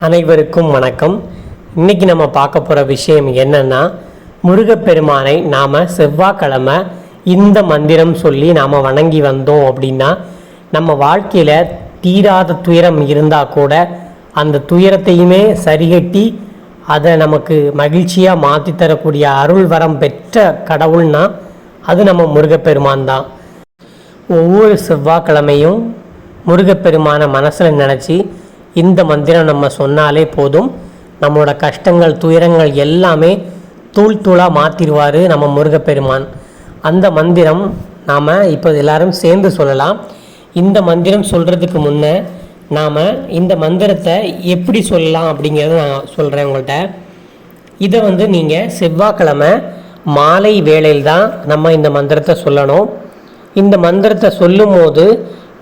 அனைவருக்கும் வணக்கம். இன்னைக்கு நம்ம பார்க்க போகிற விஷயம் என்னன்னா முருகப்பெருமானை நாம் செவ்வாய்க்கிழமை இந்த மந்திரம் சொல்லி நாம் வணங்கி வந்தோம் அப்படின்னா நம்ம வாழ்க்கையில் தீராத துயரம் இருந்தால் கூட அந்த துயரத்தையுமே சரிகட்டி அதை நமக்கு மகிழ்ச்சியாக மாற்றி தரக்கூடிய அருள் வரம் பெற்ற கடவுள்னா அது நம்ம முருகப்பெருமான் தான். ஒவ்வொரு செவ்வாய்க்கிழமையும் முருகப்பெருமானை மனசில் நினச்சி இந்த மந்திரம் நம்ம சொன்னாலே போதும். நம்மளோட கஷ்டங்கள் துயரங்கள் எல்லாமே தூள் தூளாக மாற்றிடுவார் நம்ம முருகப்பெருமான். அந்த மந்திரம் நாம் இப்போ எல்லாரும் சேர்ந்து சொல்லலாம். இந்த மந்திரம் சொல்கிறதுக்கு முன்னே நாம் இந்த மந்திரத்தை எப்படி சொல்லலாம் அப்படிங்கிறத நான் சொல்கிறேன் உங்கள்கிட்ட இதை வந்து நீங்கள் செவ்வாய்க்கிழமை மாலை வேளையில் தான் நம்ம இந்த மந்திரத்தை சொல்லணும். இந்த மந்திரத்தை சொல்லும்போது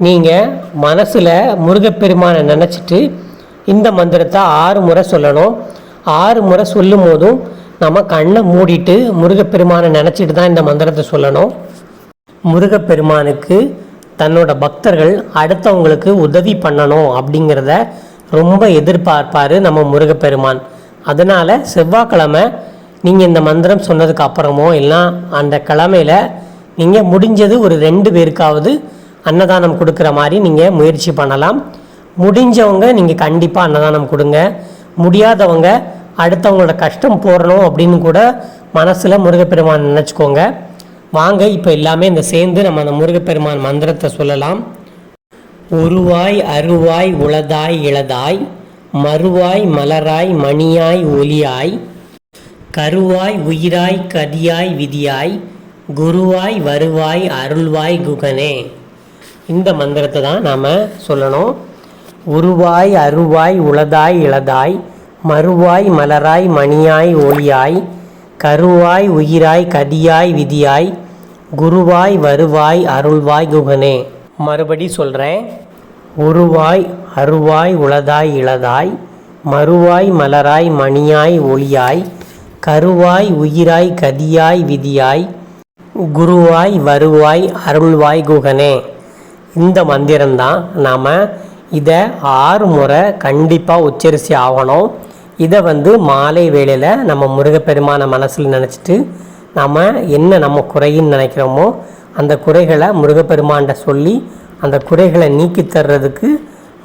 நீங்கள் மனசில் முருகப்பெருமானை நினச்சிட்டு இந்த மந்திரத்தை ஆறு முறை சொல்லணும். ஆறு முறை சொல்லும் போதும் நம்ம கண்ணை மூடிட்டு முருகப்பெருமானை நினச்சிட்டு தான் இந்த மந்திரத்தை சொல்லணும். முருகப்பெருமானுக்கு தன்னோட பக்தர்கள் அடுத்தவங்களுக்கு உதவி பண்ணணும் அப்படிங்கிறத ரொம்ப எதிர்பார்ப்பார் நம்ம முருகப்பெருமான். அதனால் செவ்வாய்க்கிழமை நீங்கள் இந்த மந்திரம் சொன்னதுக்கு அப்புறமோ இல்லை அந்த கிழமையில் நீங்கள் முடிஞ்சது ஒரு ரெண்டு பேருக்காவது அன்னதானம் கொடுக்குற மாதிரி நீங்கள் முயற்சி பண்ணலாம். முடிஞ்சவங்க நீங்கள் கண்டிப்பாக அன்னதானம் கொடுங்க. முடியாதவங்க அடுத்தவங்களோட கஷ்டம் போடணும் அப்படின்னு கூட மனசில் முருகப்பெருமான் நினச்சிக்கோங்க. வாங்க இப்போ எல்லாமே இந்த சேர்ந்து நம்ம அந்த முருகப்பெருமான் மந்திரத்தை சொல்லலாம். உருவாய் அருவாய் உளதாய் இளதாய் மறுவாய் மலராய் மணியாய் ஒலியாய் கருவாய் உயிராய் கதியாய் விதியாய் குருவாய் வருவாய் அருள்வாய் குகனே. இந்த மந்திரத்தை தான் நாம் சொல்லணும். உருவாய் அருவாய் உளதாய் இளதாய் மறுவாய் மலராய் மணியாய் ஒளியாய் கருவாய் உயிராய் கதியாய் விதியாய் குருவாய் வருவாய் அருள்வாய் குகனே. மறுபடி சொல்கிறேன் உருவாய் அருவாய் உளதாய் இளதாய் மறுவாய் மலராய் மணியாய் ஒளியாய் கருவாய் உயிராய் கதியாய் விதியாய் குருவாய் வருவாய் அருள்வாய் குகனே. இந்த மந்திரம்தான் நாம் இதை ஆறு முறை கண்டிப்பாக உச்சரித்து ஆகணும். இதை வந்து மாலை வேளையில் நம்ம முருகப்பெருமான மனசில் நினச்சிட்டு நாம் என்ன நம்ம குறைன்னு நினைக்கிறோமோ அந்த குறைகளை முருகப்பெருமான்கிட்ட சொல்லி அந்த குறைகளை நீக்கி தர்றதுக்கு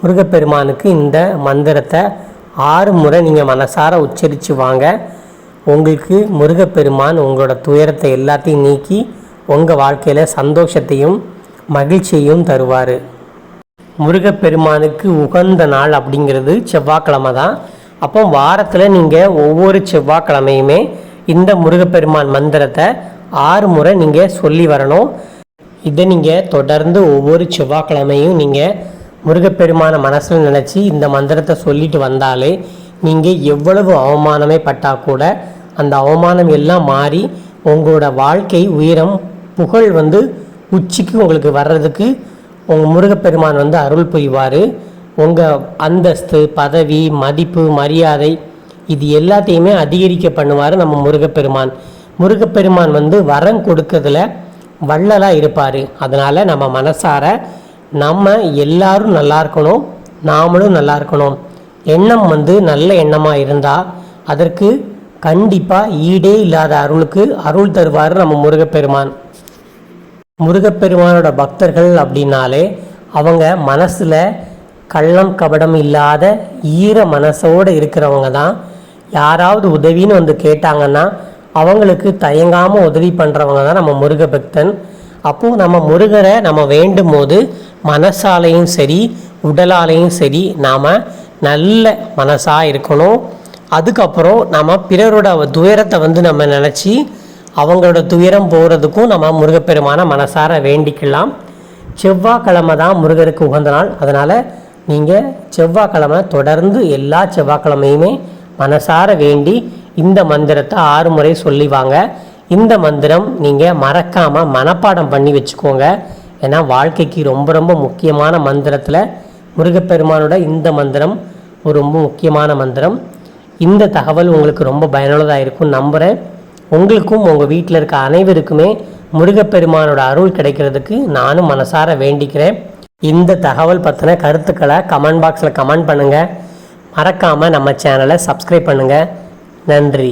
முருகப்பெருமானுக்கு இந்த மந்திரத்தை ஆறு முறை நீங்கள் மனசார உச்சரித்து வாங்க. உங்களுக்கு முருகப்பெருமான் உங்களோட துயரத்தை எல்லாத்தையும் நீக்கி உங்கள் வாழ்க்கையில் சந்தோஷத்தையும் மகிழ்ச்சியையும் தருவார். முருகப்பெருமானுக்கு உகந்த நாள் அப்படிங்கிறது செவ்வாய்க்கிழமை தான். அப்போ வாரத்தில் நீங்கள் ஒவ்வொரு செவ்வாய்க்கிழமையுமே இந்த முருகப்பெருமான் மந்திரத்தை ஆறு முறை நீங்கள் சொல்லி வரணும். இதை நீங்கள் தொடர்ந்து ஒவ்வொரு செவ்வாய்க்கிழமையும் நீங்கள் முருகப்பெருமான மனசில் நினச்சி இந்த மந்திரத்தை சொல்லிட்டு வந்தாலே நீங்கள் எவ்வளவு அவமானமே பட்டால் கூட அந்த அவமானம் எல்லாம் மாறி உங்களோட வாழ்க்கை உயரம் புகழ் வந்து உச்சிக்கு உங்களுக்கு வர்றதுக்கு உங்கள் முருகப்பெருமான் வந்து அருள் புரிவார். உங்கள் அந்தஸ்து பதவி மதிப்பு மரியாதை இது எல்லாத்தையுமே அதிகரிக்க பண்ணுவார் நம்ம முருகப்பெருமான். முருகப்பெருமான் வந்து வரம் கொடுக்கறதுல வள்ளலாக இருப்பார். அதனால் நம்ம மனசார நம்ம எல்லாரும் நல்லா இருக்கணும் நாமளும் நல்லா இருக்கணும். எண்ணம் வந்து நல்ல எண்ணமாக இருந்தால் அதற்கு கண்டிப்பாக ஈடே இல்லாத அருளுக்கு அருள் தருவார் நம்ம முருகப்பெருமான். முருகப்பெருமானோட பக்தர்கள் அப்படின்னாலே அவங்க மனசில் கள்ளம் கபடம் இல்லாத ஈர மனசோடு இருக்கிறவங்க தான். யாராவது உதவின்னு வந்து கேட்டாங்கன்னா அவங்களுக்கு தயங்காமல் உதவி பண்ணுறவங்க தான் நம்ம முருக பக்தன் அப்போது நம்ம முருகரை நம்ம வேண்டும் போது மனசாலையும் சரி உடலாலையும் சரி நாம் நல்ல மனசாக இருக்கணும். அதுக்கப்புறம் நம்ம பிறரோட துயரத்தை வந்து நம்ம நினச்சி அவங்களோட துயரம் போகிறதுக்கும் நம்ம முருகப்பெருமான மனசார வேண்டிக்கலாம். செவ்வாய்க்கிழமை தான் முருகருக்கு உகந்த நாள். அதனால் நீங்கள் செவ்வாய்க்கிழமை தொடர்ந்து எல்லா செவ்வாய்க்கிழமையுமே மனசார வேண்டி இந்த மந்திரத்தை ஆறு முறை சொல்லி வாங்க. இந்த மந்திரம் நீங்கள் மறக்காமல் மனப்பாடம் பண்ணி வச்சுக்கோங்க. ஏன்னா வாழ்க்கைக்கு ரொம்ப ரொம்ப முக்கியமான மந்திரத்தில் முருகப்பெருமானோட இந்த மந்திரம் ஒரு ரொம்ப முக்கியமான மந்திரம். இந்த தகவல் உங்களுக்கு ரொம்ப பயனுள்ளதாக இருக்கும் நம்புகிறேன் உங்களுக்கும் உங்கள் வீட்டில் இருக்க அனைவருக்குமே முருகப்பெருமானோட அருள் கிடைக்கிறதுக்கு நானும் மனசார வேண்டிக்கிறேன். இந்த தகவல் பற்றின கருத்துக்களை கமெண்ட் பாக்ஸில் கமெண்ட் பண்ணுங்கள் மறக்காமல் நம்ம சேனலை சப்ஸ்கிரைப் பண்ணுங்கள் நன்றி.